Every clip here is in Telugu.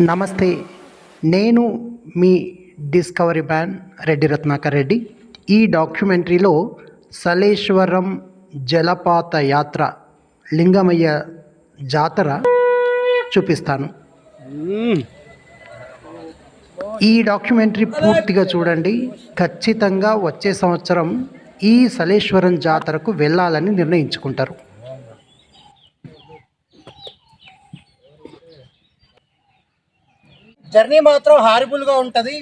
నమస్తే నేను మీ డిస్కవరీ మ్యాన్ రెడ్డి రత్నాకర్ రెడ్డి. ఈ డాక్యుమెంటరీలో సలేశ్వరం జలపాత యాత్ర లింగమయ్య జాతర చూపిస్తాను. ఈ డాక్యుమెంటరీ పూర్తిగా చూడండి. ఖచ్చితంగా వచ్చే సంవత్సరం ఈ సలేశ్వరం జాతరకు వెళ్ళాలని నిర్ణయించుకుంటారు. జర్నీ మాత్రం హారిబుల్గా ఉంటుంది.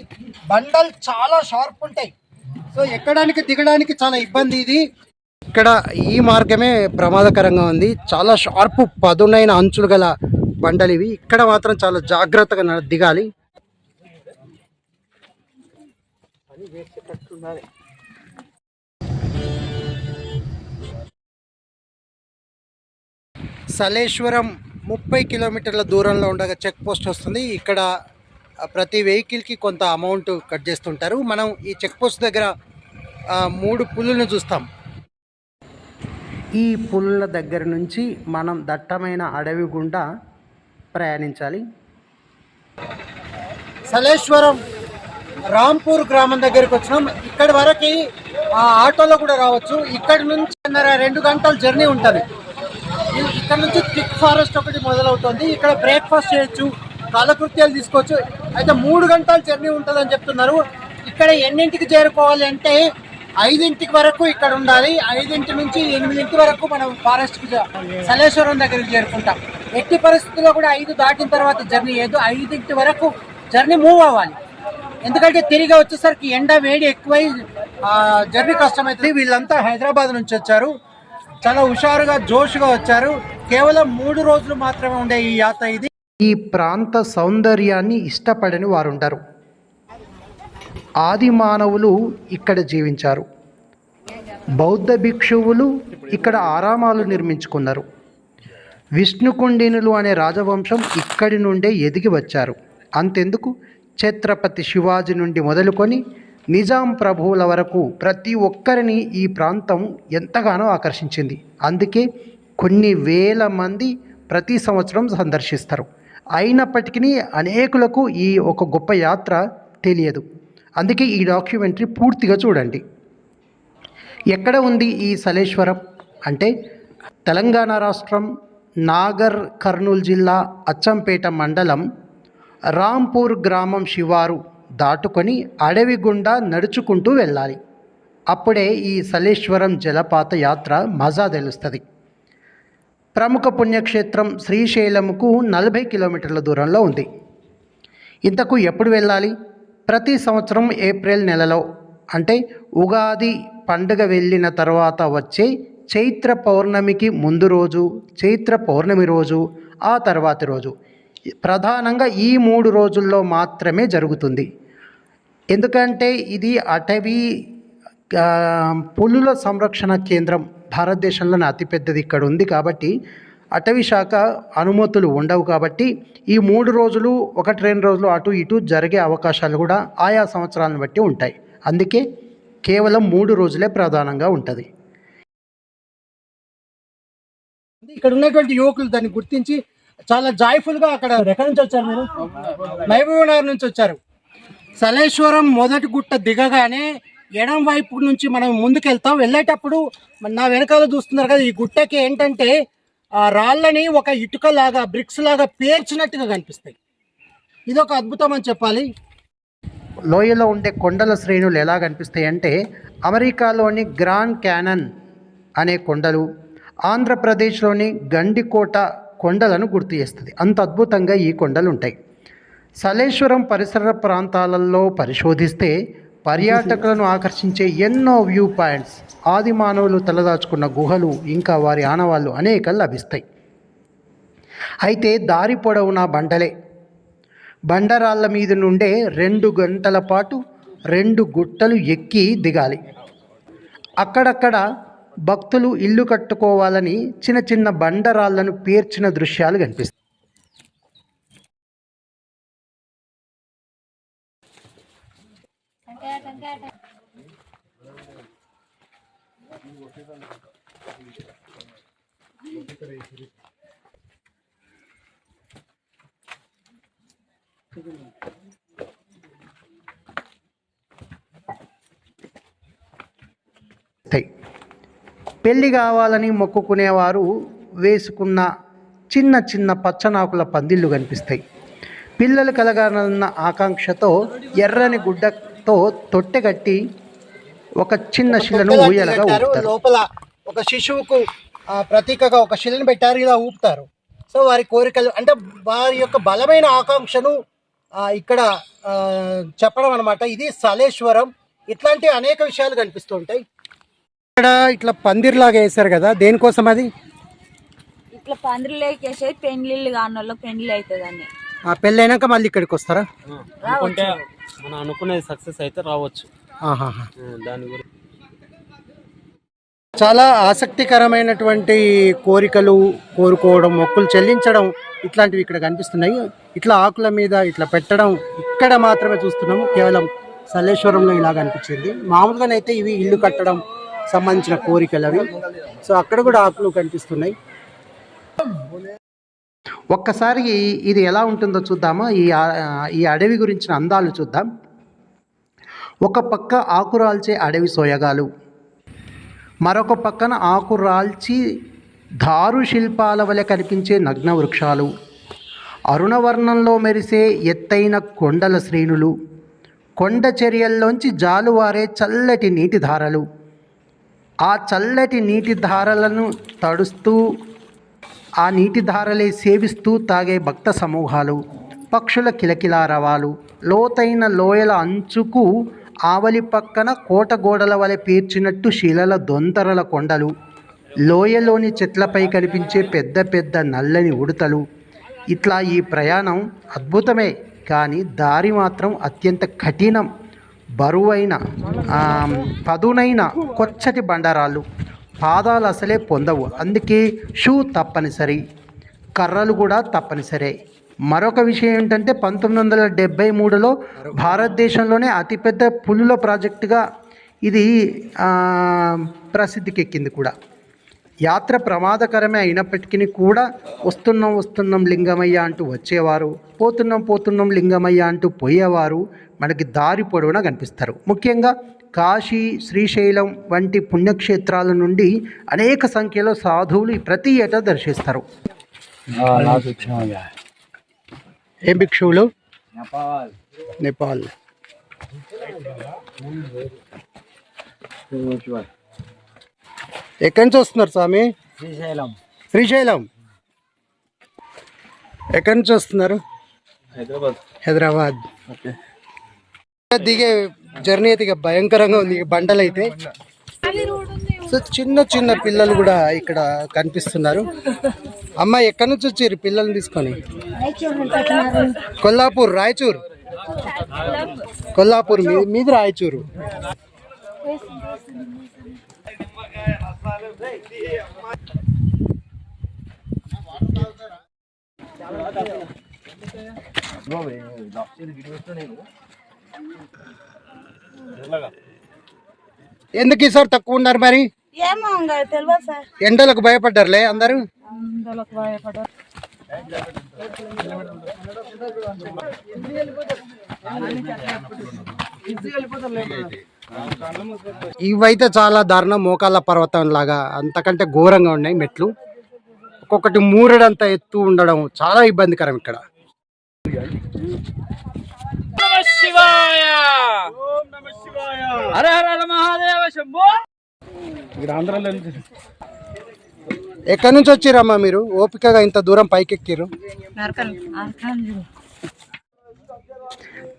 బండలు చాలా షార్ప్ ఉంటాయి. సో ఎక్కడానికి దిగడానికి చాలా ఇబ్బంది ఇది. ఇక్కడ ఈ మార్గమే ప్రమాదకరంగా ఉంది. చాలా షార్ప్ పదునైన అంచులు గల బండలు ఇవి. ఇక్కడ మాత్రం చాలా జాగ్రత్తగా దిగాలి. సలేశ్వరం ముప్పై కిలోమీటర్ల దూరంలో ఉండగా చెక్ పోస్ట్ వస్తుంది. ఇక్కడ ప్రతి వెహికల్కి కొంత అమౌంట్ కట్ చేస్తుంటారు. మనం ఈ చెక్ పోస్ట్ దగ్గర మూడు పుల్లులను చూస్తాం. ఈ పుల్ల దగ్గర నుంచి మనం దట్టమైన అడవి గుండా ప్రయాణించాలి. సలేశ్వరం రాంపూర్ గ్రామం దగ్గరికి వచ్చినాం. ఇక్కడి వరకు ఆ ఆటోలో కూడా రావచ్చు. ఇక్కడ నుంచి రెండు గంటల జర్నీ ఉంటుంది. ఇక్కడ నుంచి థిక్ ఫారెస్ట్ ఒకటి మొదలవుతుంది. ఇక్కడ బ్రేక్ఫాస్ట్ చేయొచ్చు కాలకృత్యాలు తీసుకోవచ్చు. అయితే మూడు గంటల జర్నీ ఉంటుందని చెప్తున్నారు. ఇక్కడ ఎన్నింటికి చేరుకోవాలి అంటే ఐదింటికి వరకు ఇక్కడ ఉండాలి. ఐదింటి నుంచి ఎనిమిదింటి వరకు మనం ఫారెస్ట్కి సలేశ్వరం దగ్గరికి చేరుకుంటాం. ఎట్టి పరిస్థితుల్లో కూడా ఐదు దాటిన తర్వాత జర్నీ ఏదో ఐదింటి వరకు జర్నీ మూవ్ అవ్వాలి. ఎందుకంటే తిరిగి వచ్చేసరికి ఎండ వేడి ఎక్కువై జర్నీ కష్టమవుతుంది వీళ్ళంతా హైదరాబాద్ నుంచి వచ్చారు. చాలా హుషారుగా జోష్గా వచ్చారు. కేవలం మూడు రోజులు మాత్రమే ఉండే ఈ యాత్ర ఇది. ఈ ప్రాంత సౌందర్యాన్ని ఇష్టపడని వారుంటారు ఆది మానవులు ఇక్కడ జీవించారు. బౌద్ధ భిక్షువులు ఇక్కడ ఆరామాలు నిర్మించుకున్నారు. విష్ణుకుండినులు అనే రాజవంశం ఇక్కడి నుండే ఎదిగి వచ్చారు. అంతెందుకు? ఛత్రపతి శివాజీ నుండి మొదలుకొని నిజాం ప్రభువుల వరకు ప్రతి ఒక్కరిని ఈ ప్రాంతం ఎంతగానో ఆకర్షించింది. అందుకే కొన్ని వేల మంది ప్రతి సంవత్సరం సందర్శిస్తారు. అయినప్పటికీ అనేకులకు ఈ ఒక గొప్ప యాత్ర తెలియదు. అందుకే ఈ డాక్యుమెంటరీ పూర్తిగా చూడండి. ఎక్కడ ఉంది ఈ సలేశ్వరం? అంటే తెలంగాణ రాష్ట్రం నాగర్ కర్నూలు జిల్లా అచ్చంపేట మండలం రాంపూర్ గ్రామం శివారు దాటుకొని అడవి గుండా నడుచుకుంటూ వెళ్ళాలి. అప్పుడే ఈ సలేశ్వరం జలపాత యాత్ర మజా తెలుస్తుంది. ప్రముఖ పుణ్యక్షేత్రం శ్రీశైలంకు నలభై కిలోమీటర్ల దూరంలో ఉంది. ఇంతకు ఎప్పుడు వెళ్ళాలి? ప్రతి సంవత్సరం ఏప్రిల్ నెలలో. అంటే ఉగాది పండుగ వెళ్ళిన తర్వాత వచ్చే చైత్ర పౌర్ణమికి ముందు రోజు చైత్ర పౌర్ణమి రోజు ఆ తర్వాతి రోజు. ప్రధానంగా ఈ మూడు రోజుల్లో మాత్రమే జరుగుతుంది. ఎందుకంటే ఇది అటవీ పులుల సంరక్షణ కేంద్రం. భారతదేశంలోనే అతిపెద్దది ఇక్కడ ఉంది కాబట్టి అటవీ శాఖ అనుమతులు ఉండవు కాబట్టి ఈ మూడు రోజులు ఒకటి రెండు రోజులు అటు ఇటు జరిగే అవకాశాలు కూడా ఆయా సంవత్సరాలను బట్టి ఉంటాయి. అందుకే కేవలం మూడు రోజులే ప్రధానంగా ఉంటుంది. ఇక్కడ ఉన్నటువంటి యువకులు దాన్ని గుర్తించి చాలా జాయ్ఫుల్గా అక్కడ ఎక్కడి నుంచి వచ్చారు మీరు? మహబూబ్ నగర్ నుంచి వచ్చారు. సలేశ్వరం మొదటి గుట్ట దిగగానే ఎడం వైపు నుంచి మనం ముందుకెళ్తాం. వెళ్ళేటప్పుడు నా వెనకాల చూస్తున్నారు కదా ఈ గుట్టకి ఏంటంటే ఆ రాళ్ళని ఒక ఇటుక లాగా బ్రిక్స్ లాగా పేర్చినట్టుగా కనిపిస్తాయి. ఇది ఒక అద్భుతం అని చెప్పాలి. లోయలో ఉండే కొండల శ్రేణులు ఎలా కనిపిస్తాయి అంటే అమెరికాలోని గ్రాండ్ క్యానన్ అనే కొండలు ఆంధ్రప్రదేశ్లోని గండికోట కొండలను గుర్తు చేస్తుంది. అంత అద్భుతంగా ఈ కొండలు ఉంటాయి. సలేశ్వరం పరిసర ప్రాంతాలలో పరిశోధిస్తే పర్యాటకులను ఆకర్షించే ఎన్నో వ్యూ పాయింట్స్ ఆది మానవులు తలదాచుకున్న గుహలు ఇంకా వారి ఆనవాళ్ళు అనేక లభిస్తాయి. అయితే దారి పొడవునా బండలే. బండరాళ్ళ మీద నుండే రెండు గంటల పాటు రెండు గుట్టలు ఎక్కి దిగాలి. అక్కడక్కడ భక్తులు ఇల్లు కట్టుకోవాలని చిన్న చిన్న బండరాళ్ళను పేర్చిన దృశ్యాలు కనిపిస్తాయి. పెళ్ళి కావాలని మొక్కుకునేవారు వేసుకున్న చిన్న చిన్న పచ్చనాకుల పందిళ్ళు కనిపిస్తాయి. పిల్లలు కలగాలన్న ఆకాంక్షతో ఎర్రని గుడ్డ గుడ్డతో తొట్టెగట్టి ఒక చిన్న శిలను ఊయలగా. ఊపుతారు. లోపల ఒక శిశువుకు ఆ, ప్రతీకగా ఒక శిలను పెట్టారు ఇలా ఊపుతారు. సో వారి కోరికలు అంటే వారి యొక్క బలమైన ఆకాంక్షను ఆ, ఇక్కడ ఆ, చెప్పడం అనమాట ఇది సలేశ్వరం. ఇట్లాంటి అనేక విషయాలు కనిపిస్తుంటాయి ఇక్కడ ఇట్లా పందిర్లాగా వేశారు కదా దేనికోసం అది? ఇట్లా పందిరిలోకి వేసేది పెండ్లిళ్ళు కాని వాళ్ళకి పెండ్లి అవుతుంది ఆ పెళ్ళైనాక మళ్ళీ ఇక్కడికి వస్తారా? అనుకుంటే మనం అనుకునేది సక్సెస్ అయితే రావచ్చు. ఆహాహా. దాని గురించి చాలా ఆసక్తికరమైనటువంటి కోరికలు కోరుకోవడం మొక్కులు చెల్లించడం ఇట్లాంటివి ఇక్కడ కనిపిస్తున్నాయి. ఇట్లా ఆకుల మీద ఇట్లా పెట్టడం ఇక్కడ మాత్రమే చూస్తున్నాము. కేవలం సల్లేశ్వరంలో ఇలా కనిపించింది మామూలుగానైతే ఇవి ఇల్లు కట్టడం సంబంధించిన కోరికలు అవి. సో అక్కడ కూడా ఆకులు కనిపిస్తున్నాయి. ఒక్కసారి ఇది ఎలా ఉంటుందో చూద్దామా? ఈ ఈ అడవి గురించిన అందాలు చూద్దాం. ఒక పక్క ఆకురాల్చే అడవి సోయగాలు మరొక పక్కన ఆకురాల్చి దారు శిల్పాల వలె కనిపించే నగ్న వృక్షాలు అరుణవర్ణంలో మెరిసే ఎత్తైన కొండల శ్రేణులు కొండ చర్యల్లోంచి జాలువారే చల్లటి నీటి ధారలు. ఆ చల్లటి నీటి ధారలను తడుస్తూ ఆ నీటి ధారలే సేవిస్తూ తాగే భక్త సమూహాలు పక్షుల కిలకిలారవాలు లోతైన లోయల అంచుకు ఆవలి పక్కన కోట గోడల వలె పేర్చినట్టు శిలల దొంతరల కొండలు లోయలోని చెట్లపై కనిపించే పెద్ద పెద్ద నల్లని ఉడతలు. ఇట్లా ఈ ప్రయాణం అద్భుతమే కానీ దారి మాత్రం అత్యంత కఠినం. బరువైన పదునైన కొచ్చటి బండరాళ్ళు. పాదాలు అసలే పొందవు. అందుకే షూ తప్పనిసరి కర్రలు కూడా తప్పనిసరే. మరొక విషయం ఏంటంటే పంతొమ్మిది వందల డెబ్భై మూడులో భారతదేశంలోనే అతిపెద్ద పులుల ప్రాజెక్టుగా ఇది ప్రసిద్ధికెక్కింది కూడా. యాత్ర ప్రమాదకరమే అయినప్పటికీ కూడా వస్తున్నాం వస్తున్నాం లింగమయ్య అంటూ వచ్చేవారు పోతున్నాం పోతున్నాం లింగమయ్య అంటూ పోయేవారు మనకి దారి పొడవునా కనిపిస్తారు. ముఖ్యంగా కాశీ శ్రీశైలం వంటి పుణ్యక్షేత్రాల నుండి అనేక సంఖ్యలో సాధువులు ప్రతి ఏటా దర్శిస్తారు. ఏం భిక్షువులు? నేపాల్. ఎక్కడి నుంచి వస్తున్నారు స్వామి? శ్రీశైలం. శ్రీశైలం. ఎక్కడి నుంచి వస్తున్నారు? హైదరాబాద్. హైదరాబాద్. దిగే జర్నీ అయితే ఇక భయంకరంగా ఉంది బండలు అయితే సో చిన్న చిన్న పిల్లలు కూడా ఇక్కడ కనిపిస్తున్నారు. అమ్మ ఎక్కడి నుంచి వచ్చారు పిల్లల్ని తీసుకొని? కొల్లాపూర్ రాయచూర్. కొల్లాపూర్ మీ మీది రాయచూరు. ఎందుకు ఈసారి తక్కువ ఉన్నారు మరి? ఏమో ఇంకా తెలియదు సార్. ఎండలకు భయపడ్డారులే అందరూ? భయపడారు ఇవైతే చాలా దారుణం. మోకాళ్ళ పర్వతం లాగా అంతకంటే ఘోరంగా ఉన్నాయి మెట్లు. ఒక్కొక్కటి మూరడంత ఎత్తు ఉండడం చాలా ఇబ్బందికరం ఇక్కడ. హర హర మహాదేవ శంభో. ఎక్కడి నుంచి వచ్చిరమ్మా మీరు? ఓపికగా ఇంత దూరం పైకెక్కిరు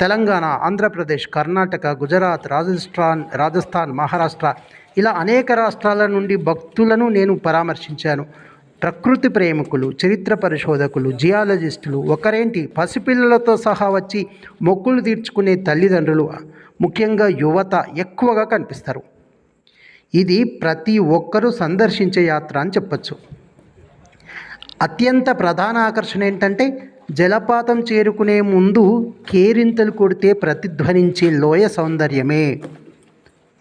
తెలంగాణ ఆంధ్రప్రదేశ్ కర్ణాటక గుజరాత్ రాజస్థాన్ రాజస్థాన్ మహారాష్ట్ర ఇలా అనేక రాష్ట్రాల నుండి భక్తులను నేను పరామర్శించాను. ప్రకృతి ప్రేమికులు చరిత్ర పరిశోధకులు జియాలజిస్టులు ఒకరేంటి పసిపిల్లలతో సహా వచ్చి మొక్కులు తీర్చుకునే తల్లిదండ్రులు ముఖ్యంగా యువత ఎక్కువగా కనిపిస్తారు. ఇది ప్రతి ఒక్కరూ సందర్శించే యాత్ర అని చెప్పచ్చు. అత్యంత ప్రధాన ఆకర్షణ ఏంటంటే జలపాతం చేరుకునే ముందు కేరింతలు కొడితే ప్రతిధ్వనించే లోయ సౌందర్యమే.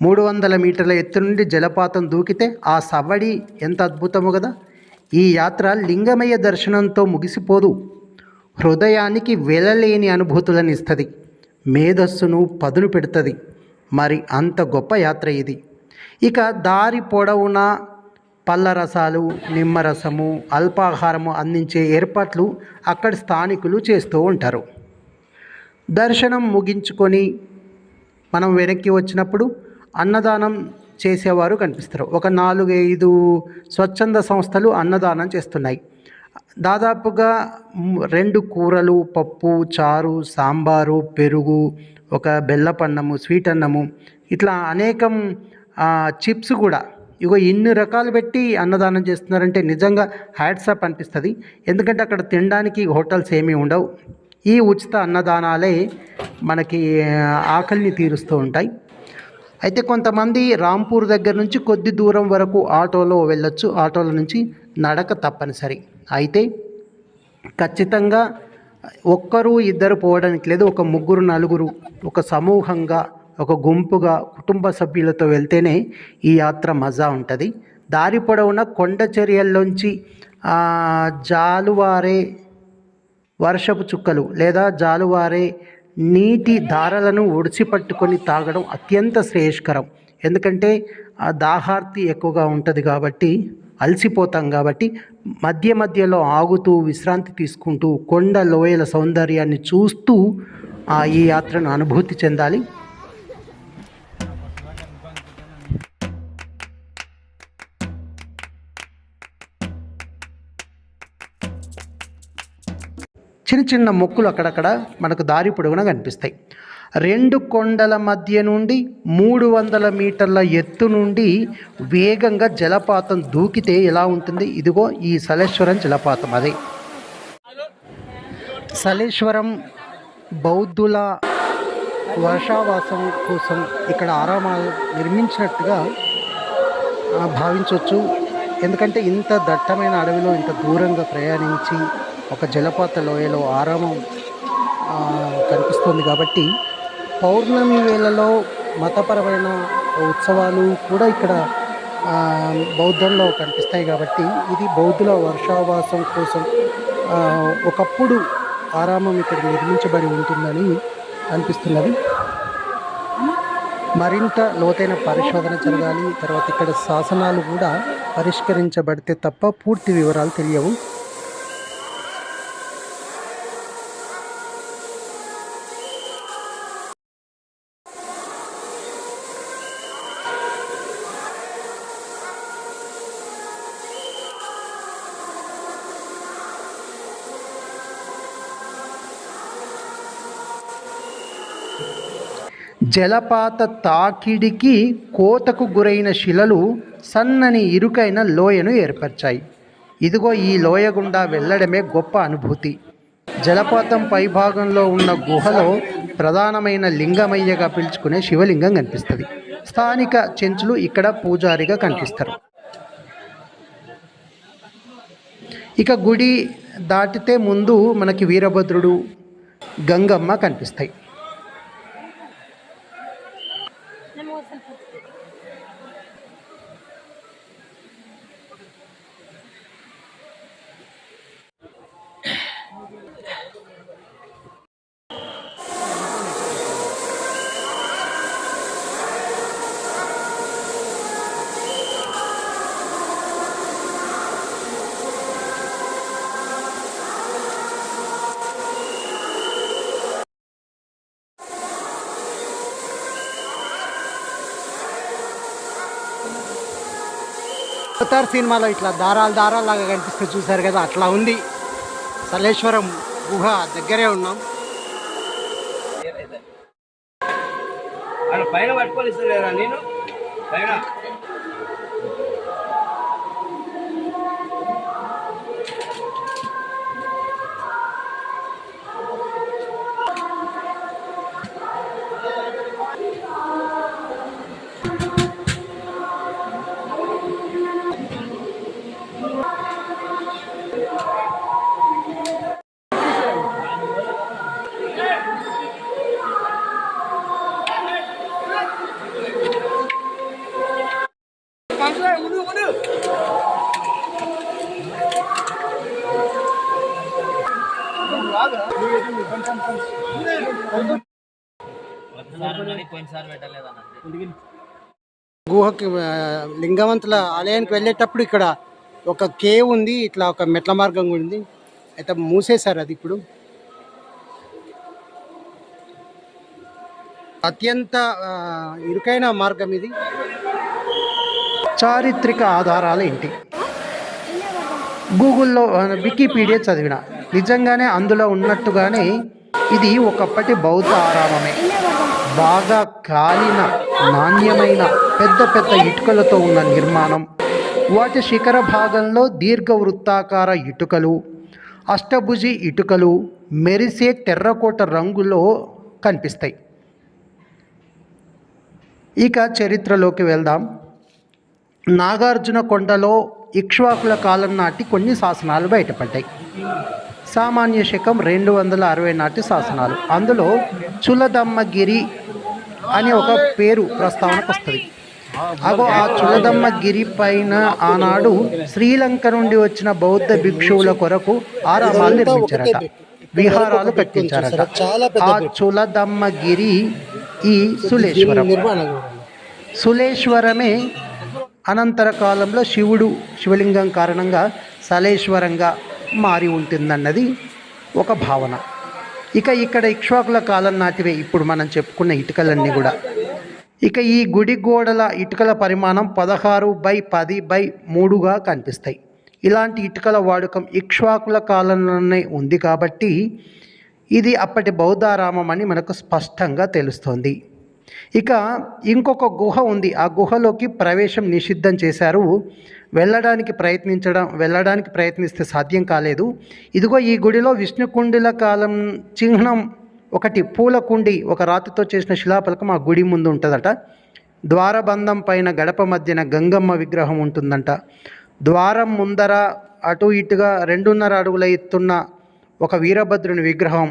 మూడు వందల మీటర్ల ఎత్తు నుండి జలపాతం దూకితే ఆ సవ్వడి ఎంత అద్భుతము కదా. ఈ యాత్ర లింగమయ్య దర్శనంతో ముగిసిపోదు. హృదయానికి వెలలేని అనుభూతులను ఇస్తుంది. మేధస్సును పదును పెడుతుంది. మరి అంత గొప్ప యాత్ర ఇది. ఇక దారి పొడవునా పళ్ళ రసాలు నిమ్మరసము అల్పాహారము అందించే ఏర్పాట్లు అక్కడి స్థానికులు చేస్తూ ఉంటారు. దర్శనం ముగించుకొని మనం వెనక్కి వచ్చినప్పుడు అన్నదానం చేసేవారు కనిపిస్తారు. ఒక నాలుగు ఐదు స్వచ్ఛంద సంస్థలు అన్నదానం చేస్తున్నాయి. దాదాపుగా రెండు కూరలు పప్పు చారు సాంబారు పెరుగు ఒక బెల్లపన్నము స్వీట్ అన్నము ఇట్లా అనేకం చిప్స్ కూడా ఇగో ఇన్ని రకాలు పెట్టి అన్నదానం చేస్తున్నారంటే నిజంగా హ్యాట్సాప్ అనిపిస్తుంది. ఎందుకంటే అక్కడ తినడానికి హోటల్స్ ఏమీ ఉండవు. ఈ ఉచిత అన్నదానాలే మనకి ఆకలిని తీరుస్తూ ఉంటాయి. అయితే కొంతమంది రాంపూర్ దగ్గర నుంచి కొద్ది దూరం వరకు ఆటోలో వెళ్ళొచ్చు. ఆటోల నుంచి నడక తప్పనిసరి. అయితే ఖచ్చితంగా ఒక్కరు ఇద్దరు పోవడానికి లేదు ఒక ముగ్గురు నలుగురు ఒక సమూహంగా ఒక గుంపుగా కుటుంబ సభ్యులతో వెళ్తేనే ఈ యాత్ర మజా ఉంటుంది. దారి పొడవున కొండ చర్యల్లోంచి జాలువారే వర్షపు చుక్కలు లేదా జాలువారే నీటి ధారలను ఒడిసి పట్టుకొని తాగడం అత్యంత శ్రేయస్కరం. ఎందుకంటే ఆ దాహార్తి ఎక్కువగా ఉంటుంది కాబట్టి అలసిపోతాం కాబట్టి మధ్య మధ్యలో ఆగుతూ విశ్రాంతి తీసుకుంటూ కొండ లోయల సౌందర్యాన్ని చూస్తూ ఆ ఈ యాత్రను అనుభూతి చెందాలి. చిన్న చిన్న మొక్కులు అక్కడక్కడ మనకు దారి పొడవునా కనిపిస్తాయి. రెండు కొండల మధ్య నుండి మూడు వందల మీటర్ల ఎత్తు నుండి వేగంగా జలపాతం దూకితే ఎలా ఉంటుంది? ఇదిగో ఈ సలేశ్వరం జలపాతం అదే. సలేశ్వరం బౌద్ధుల వర్షావాసం కోసం ఇక్కడ ఆరామాలు నిర్మించినట్టుగా భావించవచ్చు ఎందుకంటే ఇంత దట్టమైన అడవిలో ఇంత దూరంగా ప్రయాణించి ఒక జలపాత లోయలో ఆరామం కనిపిస్తుంది కాబట్టి పౌర్ణమి వేళలో మతపరమైన ఉత్సవాలు కూడా ఇక్కడ బౌద్ధంలో కనిపిస్తాయి కాబట్టి ఇది బౌద్ధుల వర్షావాసం కోసం ఒకప్పుడు ఆరామం ఇక్కడ నిర్మించబడి ఉంటుందని అనిపిస్తున్నది. మరింత లోతైన పరిశోధన జరగాలి తర్వాత ఇక్కడ శాసనాలు కూడా పరిష్కరించబడితే తప్ప పూర్తి వివరాలు తెలియవు. జలపాత తాకిడికి కోతకు గురైన శిలలు సన్నని ఇరుకైన లోయను ఏర్పరిచాయి. ఇదిగో ఈ లోయ గుండా వెళ్ళడమే గొప్ప అనుభూతి. జలపాతం పైభాగంలో ఉన్న గుహలో ప్రధానమైన లింగమయ్యగా పిలుచుకునే శివలింగం కనిపిస్తుంది. స్థానిక చెంచులు ఇక్కడ పూజారిగా కనిపిస్తారు. ఇక గుడి దాటితే ముందు మనకి వీరభద్రుడు గంగమ్మ కనిపిస్తాయి. అవతార్ సినిమాలో ఇట్లా దారాలు దారాలు లాగా కనిపిస్తే చూసారు కదా అట్లా ఉంది. సలేశ్వరం గుహ దగ్గరే ఉన్నాం. పైన పట్టుకోలేదు నేను? పైన. గుహకి లింగవంతుల ఆలయానికి వెళ్ళేటప్పుడు ఇక్కడ ఒక కేవ్ ఉంది ఇట్లా ఒక మెట్ల మార్గం కూడా ఉంది. అయితే మూసేశారు అది ఇప్పుడు. అత్యంత ఇరుకైన మార్గం ఇది. చారిత్రక ఆధారాలు ఏంటి? గూగుల్లో వికీపీడియా చదివిన. నిజంగానే అందులో ఉన్నట్టుగానే ఇది ఒకప్పటి బౌద్ధ ఆరామమే. బాగా కాలిన నాణ్యమైన పెద్ద పెద్ద ఇటుకలతో ఉన్న నిర్మాణం. వాటి శిఖర భాగంలో దీర్ఘ వృత్తాకార ఇటుకలు అష్టభుజి ఇటుకలు మెరిసే టెర్రకోట రంగులో కనిపిస్తాయి. ఇక చరిత్రలోకి వెళ్దాం. నాగార్జున కొండలో ఇక్ష్వాకుల కాలం నాటి కొన్ని శాసనాలు బయటపడ్డాయి. సామాన్య శకం రెండు వందల అరవై నాటి శాసనాలు. అందులో చులదమ్మగిరి అనే ఒక పేరు ప్రస్తావనకు వస్తుంది. అగో ఆ చులదమ్మగిరి పైన ఆనాడు శ్రీలంక నుండి వచ్చిన బౌద్ధ భిక్షువుల కొరకు ఆరామాలు నిర్మించారట. విహారాలు కట్టించారట ఆ చులదమ్మగిరి ఈ సులేశ్వరం. సులేశ్వరమే అనంతర కాలంలో శివుడు శివలింగం కారణంగా సలేశ్వరంగా మారి ఉంటుందన్నది ఒక భావన. ఇక ఇక్కడ ఇక్ష్వాకుల కాలం నాటివే ఇప్పుడు మనం చెప్పుకున్న ఇటుకలన్నీ కూడా. ఇక ఈ గుడి గోడల ఇటుకల పరిమాణం పదహారు బై పది బై మూడుగా కనిపిస్తాయి. ఇలాంటి ఇటుకల వాడకం ఇక్ష్వాకుల కాలంలోనే ఉంది కాబట్టి ఇది అప్పటి బౌద్ధారామం అని మనకు స్పష్టంగా తెలుస్తోంది. ఇక ఇంకొక గుహ ఉంది. ఆ గుహలోకి ప్రవేశం నిషిద్ధం చేశారు వెళ్ళడానికి ప్రయత్నించడం వెళ్ళడానికి ప్రయత్నిస్తే సాధ్యం కాలేదు. ఇదిగో ఈ గుడిలో విష్ణుకుండిల కాలం చిహ్నం ఒకటి పూల కుండి ఒక రాతితో చేసిన శిలాఫలకం ఆ గుడి ముందు ఉంటుందట. ద్వారబంధం పైన గడప మధ్యన గంగమ్మ విగ్రహం ఉంటుందంట. ద్వారం ముందర అటు ఇటుగా రెండున్నర అడుగుల ఎత్తున్న ఒక వీరభద్రుని విగ్రహం.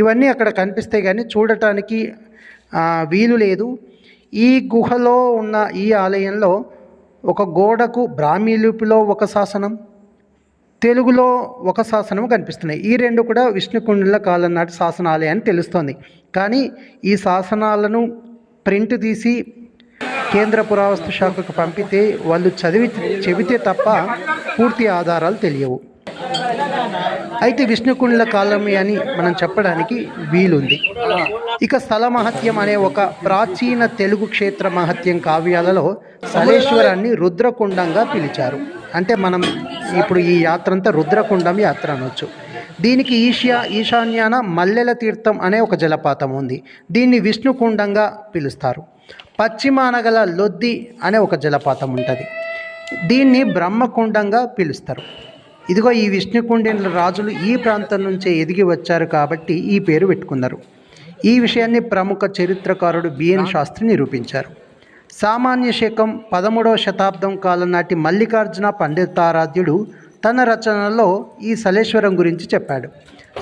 ఇవన్నీ అక్కడ కనిపిస్తాయి కానీ చూడటానికి వీలు లేదు. ఈ గుహలో ఉన్న ఈ ఆలయంలో ఒక గోడకు బ్రాహ్మీ లిపిలో ఒక శాసనం తెలుగులో ఒక శాసనం కనిపిస్తున్నాయి. ఈ రెండు కూడా విష్ణుకుండుల కాలం నాటి శాసనాలే అని తెలుస్తోంది. కానీ ఈ శాసనాలను ప్రింట్ తీసి కేంద్ర పురావస్తు శాఖకు పంపితే వాళ్ళు చదివి చెబితే తప్ప పూర్తి ఆధారాలు తెలియవు. అయితే విష్ణుకుండ్ల కాలమే అని మనం చెప్పడానికి వీలుంది. ఇక స్థల మహత్యం అనే ఒక ప్రాచీన తెలుగు క్షేత్ర మహత్యం కావ్యాలలో సలేశ్వరాన్ని రుద్రకుండంగా పిలిచారు. అంటే మనం ఇప్పుడు ఈ యాత్ర అంతా రుద్రకుండం యాత్ర అనొచ్చు. దీనికి ఈషియా ఈశాన్యాన మల్లెల తీర్థం అనే ఒక జలపాతం ఉంది. దీన్ని విష్ణుకుండంగా పిలుస్తారు. పశ్చిమాన గల లొద్ది అనే ఒక జలపాతం ఉంటుంది. దీన్ని బ్రహ్మకుండంగా పిలుస్తారు. ఇదిగో ఈ విష్ణుకుండిన రాజులు ఈ ప్రాంతం నుంచే ఎదిగి వచ్చారు కాబట్టి ఈ పేరు పెట్టుకున్నారు. ఈ విషయాన్ని ప్రముఖ చరిత్రకారుడు బిఎన్ శాస్త్రి నిరూపించారు. సామాన్య శకం పదమూడవ శతాబ్దం కాలం నాటి మల్లికార్జున పండితారాధ్యుడు తన రచనలో ఈ సలేశ్వరం గురించి చెప్పాడు.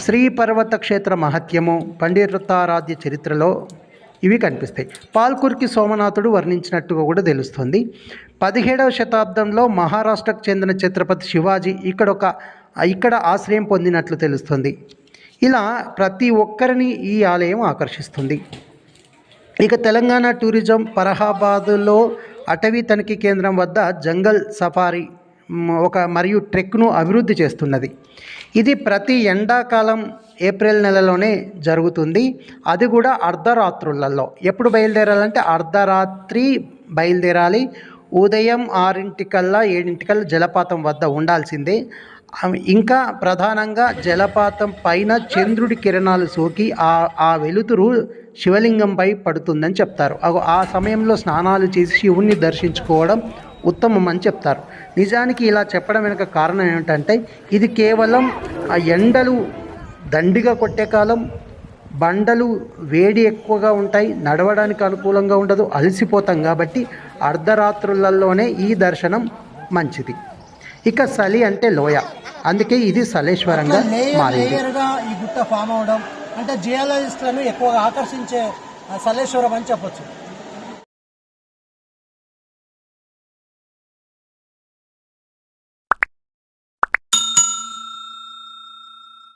శ్రీ పర్వత క్షేత్ర మహత్యము పండితారాధ్య చరిత్రలో ఇవి కనిపిస్తాయి. పాల్కుర్కి సోమనాథుడు వర్ణించినట్టుగా కూడా తెలుస్తుంది. పదిహేడవ శతాబ్దంలో మహారాష్ట్రకు చెందిన ఛత్రపతి శివాజీ ఇక్కడ ఒక ఇక్కడ ఆశ్రయం పొందినట్లు తెలుస్తుంది. ఇలా ప్రతి ఒక్కరిని ఈ ఆలయం ఆకర్షిస్తుంది. ఇక తెలంగాణ టూరిజం ఫరహాబాదులో అటవీ తనిఖీ కేంద్రం వద్ద జంగల్ సఫారీ ఒక మరియు ట్రెక్ను అభివృద్ధి చేస్తున్నది. ఇది ప్రతి ఎండాకాలం ఏప్రిల్ నెలలోనే జరుగుతుంది. అది కూడా అర్ధరాత్రులలో. ఎప్పుడు బయలుదేరాలంటే అర్ధరాత్రి బయలుదేరాలి. ఉదయం ఆరింటికల్లా ఏడింటికల్లా జలపాతం వద్ద ఉండాల్సిందే. ఇంకా ప్రధానంగా జలపాతం పైన చంద్రుడి కిరణాలు సోకి ఆ ఆ వెలుతురు శివలింగంపై పడుతుందని చెప్తారు. ఆ సమయంలో స్నానాలు చేసి శివుణ్ణి దర్శించుకోవడం ఉత్తమం అని చెప్తారు. నిజానికి ఇలా చెప్పడం వెనుక కారణం ఏమిటంటే ఇది కేవలం ఆ ఎండలు దండిగా కొట్టే కాలం బండలు వేడి ఎక్కువగా ఉంటాయి నడవడానికి అనుకూలంగా ఉండదు అలసిపోతాం కాబట్టి అర్ధరాత్రులలోనే ఈ దర్శనం మంచిది. ఇక సలి అంటే లోయ. అందుకే ఇది సలేశ్వరంగా మారింది. ఈ గుట్ట ఫామ్ అవడం అంటే జియాలజిస్టులను ఎక్కువగా ఆకర్షించే సలేశ్వరం అని చెప్పొచ్చు.